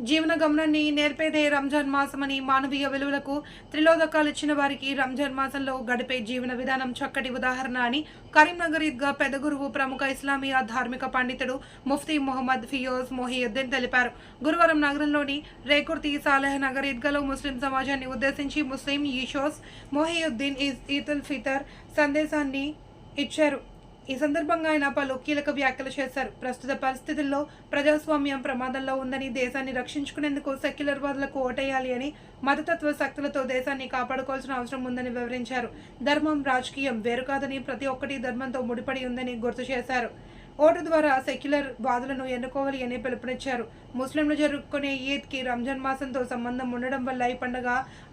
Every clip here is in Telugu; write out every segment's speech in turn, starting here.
జీవన గమనాన్ని నేర్పేదే రంజాన్ మాసమని మానవీయ విలువలకు త్రిలోదకాలు ఇచ్చిన వారికి రంజాన్ మాసంలో గడిపే జీవన విధానం చక్కటి ఉదాహరణ అని కరీంనగర్ ఈద్గా పెద్ద గురువు ప్రముఖ ఇస్లామియా ధార్మిక పండితుడు ముఫ్తీ మొహమ్మద్ ఫియోజ్ మొహియుద్దీన్ తెలిపారు. గురువారం నగరంలోని రేకుర్తి సాలెహ్ నగర్ ఈద్గాలో ముస్లిం సమాజాన్ని ఉద్దేశించి ముస్లిం ఈషోస్ మొహియుద్దీన్ ఈద్ ఈద్ ఉల్ ఫితర్ సందేశాన్ని ఇచ్చారు. ఈ సందర్భంగా ఆయన పలు కీలక వ్యాఖ్యలు చేశారు. ప్రస్తుత పరిస్థితుల్లో ప్రజాస్వామ్యం ప్రమాదంలో ఉందని దేశాన్ని రక్షించుకునేందుకు సెక్యులర్ వాదులకు ఓటేయాలి అని మతతత్వ శక్తులతో దేశాన్ని కాపాడుకోవాల్సిన అవసరం ఉందని వివరించారు. ధర్మం రాజకీయం వేరు కాదని ప్రతి ఒక్కటి ధర్మంతో ముడిపడి ఉందని గుర్తు చేశారు. ఓటు ద్వారా సెక్యులర్ వాదులను ఎన్నుకోవాలి అని పిలుపునిచ్చారు. ముస్లింలు జరుపుకునే ఈద్కి రంజాన్ మాసంతో సంబంధం ఉండడం వల్ల ఈ పండుగ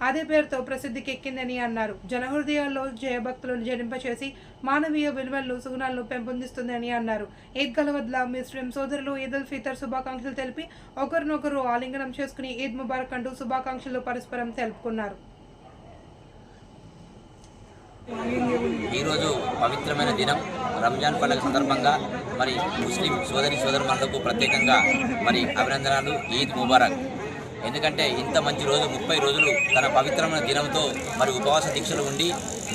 అదే పేరుతో ప్రసిద్ధికి ఎక్కిందని అన్నారు. జనహృదయాల్లో జయభక్తులను జరింపచేసి మానవీయ విలువలను సుగుణాలను పెంపొందిస్తుందని అన్నారు. ఈద్గాల వద్ల ముస్లిం సోదరులు ఈద్ ఉల్ ఫితర్ శుభాకాంక్షలు తెలిపి ఒకరినొకరు ఆలింగనం చేసుకుని ఈద్ ముబారక్ అంటూ శుభాకాంక్షలు పరస్పరం తెలుపుకున్నారు. ఈరోజు పవిత్రమైన దినం. రంజాన్ పండుగ సందర్భంగా మరి ముస్లిం సోదరి సోదరులకు ప్రత్యేకంగా మరి అభినందనలు ఈద్ ముబారక్. ఎందుకంటే ఇంత మంచి రోజు ముప్పై రోజులు తన పవిత్రమైన దినంతో మరి ఉపవాస దీక్షలు ఉండి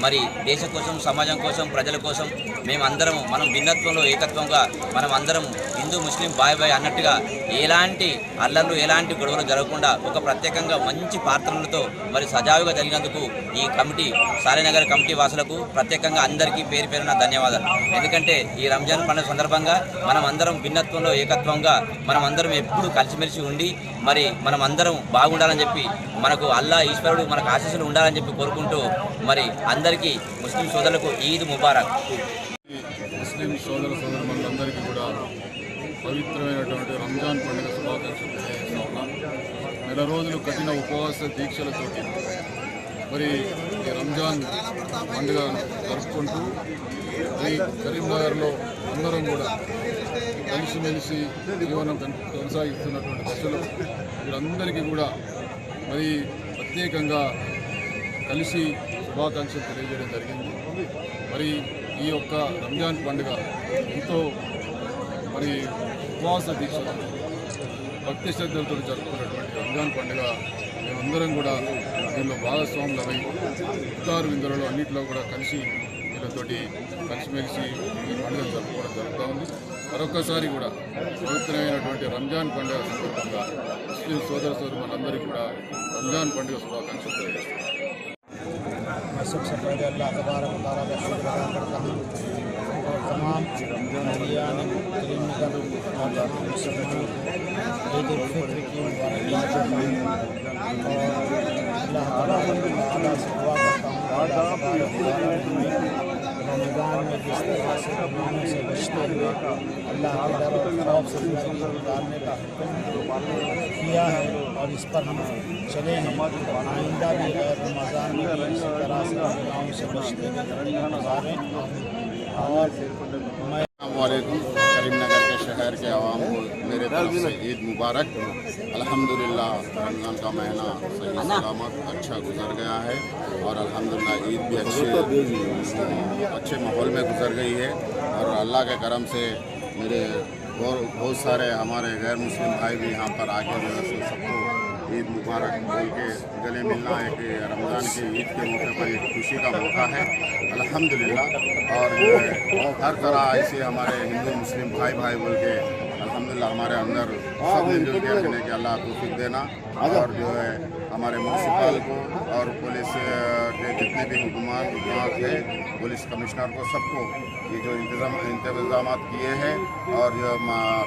మరి దేశం కోసం సమాజం కోసం ప్రజల కోసం మేమందరం మనం భిన్నత్వంలో ఏకత్వంగా మనం అందరము హిందూ ముస్లిం బాయ్ బాయ్ అన్నట్టుగా ఎలాంటి అల్లర్లు ఎలాంటి గొడవలు జరగకుండా ఒక ప్రత్యేకంగా మంచి పాత్రలతో మరి సజావుగా జరిగినందుకు ఈ కమిటీ సారీనగర్ కమిటీ వాసులకు ప్రత్యేకంగా అందరికీ పేరు పేరున ధన్యవాదాలు. ఎందుకంటే ఈ రంజాన్ పండుగ సందర్భంగా మనం అందరం భిన్నత్వంలో ఏకత్వంగా మనం అందరం ఎప్పుడు కలిసిమెలిసి ఉండి మరి మనం అందరం బాగుండాలని చెప్పి మనకు అల్లా ఈశ్వరుడు మనకు ఆశీస్సులు ఉండాలని చెప్పి కోరుకుంటూ మరి అందరికీ ముస్లిం సోదరులకు ఈద్ ముబారక్ ముస్లిం సోదర సోదరులందరికీ కూడా పవిత్రమైనటువంటి రంజాన్ పండుగ శుభాకాంక్షలు నెల రోజులు కఠిన ఉపవాస దీక్షలతోటి మరి ఈ రంజాన్ పండుగ జరుపుకుంటూ ఈ కరీంనగర్లో అందరం కూడా కలిసిమెలిసి జీవనం కొనసాగిస్తున్నటువంటి దశలో వీరందరికీ కూడా మరి ప్రత్యేకంగా కలిసి శుభాకాంక్షలు తెలియజేయడం జరిగింది. మరి ఈ యొక్క రంజాన్ పండుగ ఎంతో మరి ఉపవాస దీక్ష భక్తి శ్రద్ధలతో జరుపుకున్నటువంటి రంజాన్ పండుగ మేమందరం కూడా దీనిలో భాగస్వాములమై ఉత్తారు విందులలో అన్నింటిలో కూడా కలిసి వీళ్ళతోటి కలిసిమెలిసి ఈ పండుగ జరుపుకోవడం జరుగుతూ ఉంది మరొకసారి కూడా పవిత్రమైనటువంటి రంజాన్ పండుగ సందర్భంగా ముస్లిం సోదర సోదరులందరికీ కూడా రంజాన్ పండుగ శుభాకాంక్షలు తెలియజేస్తున్నాను تمام اہلیان کریم نگر اور باقی مسلمان عید الفطر کی مبارکباد اور اللہ تعالیٰ سے دعا کرتا ہوں رمضان میں جس طرح سے رمضان سے بچتے ہوئے اللہ کے ڈر اور خوف سے زندگی گزارنے کا کیا ہے اور اس پر ہم چلے ہیں۔ آئندہ بھی غیر رمضان میں اس طرح سے گناہوں سے بچتے ہوئے گزاریں السلام علیکم. کریم نگر کے شہر کے عوام کو میرے طرف سے عید مبارک. الحمدللہ، رمضان کا مہینہ صحیح سلامت اچھا گزر گیا ہے اور الحمدللہ عید بھی اچھے اچھے ماحول میں گزر گئی ہے اور اللہ کے کرم سے میرے بہت سارے ہمارے غیر مسلم بھائی بھی یہاں پر آ کے جو سب کو عید مبارک بول کے گلے ملنا ایک رمضان کی عید کے موقع پر ایک خوشی کا موقع ہے۔ الحمدللہ۔ اور ہر طرح ایسے ہمارے ہندو، مسلم بھائی بھائی بول کے الحمدللہ ہمارے اندر سب نے جل کے رکھنے کے اللہ توفیق دینا۔ اور جو ہے ہمارے منسپل کو اور پولیس کے جتنے بھی حکومات حکومت ہے، پولیس کمشنر کو سب کو یہ جو انتظام، انتظامات کیے ہیں۔ اور جو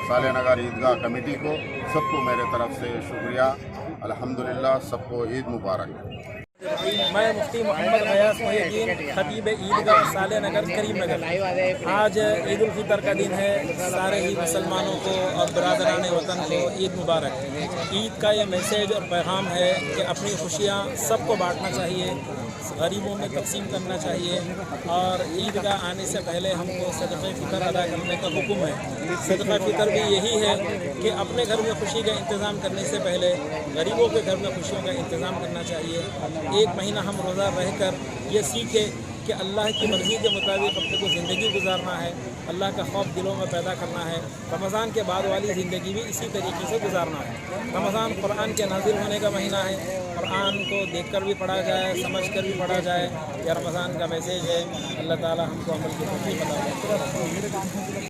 سالے نگر عیدگاہ کمیٹی کو سب کو میرے طرف سے شکریہ۔ الحمدللہ سب کو عید مبارک۔ میں مفتی محمد ایاز محی خطیب عیدگاہ سالے نگر، کریم نگر۔ آج عید الفطر کا دن ہے۔ سارے ہی مسلمانوں کو اور برادران وطن کو عید مبارک۔ عید کا یہ میسیج اور پیغام ہے کہ اپنی خوشیاں سب کو بانٹنا چاہیے، غریبوں میں تقسیم کرنا چاہیے اور عید کا آنے سے پہلے ہم کو صدقہ فطر ادا کرنے کا حکم ہے۔ صدقہ فطر بھی یہی ہے کہ اپنے گھر میں خوشی کا انتظام کرنے سے پہلے غریبوں کے گھر میں خوشیوں کا انتظام کرنا چاہیے۔ ایک مہینہ ہم روزہ رہ کر یہ سیکھے کہ اللہ کی مرضی کے مطابق اپنے کو زندگی گزارنا ہے، اللہ کا خوف دلوں میں پیدا کرنا ہے، رمضان کے بعد والی زندگی بھی اسی طریقے سے گزارنا ہے۔ رمضان قرآن کے نازل ہونے کا مہینہ ہے، قرآن کو دیکھ کر بھی پڑھا جائے، سمجھ کر بھی پڑھا جائے، یہ رمضان کا میسیج ہے۔ اللہ تعالی ہم کو عمل کی خوشی بتا دیں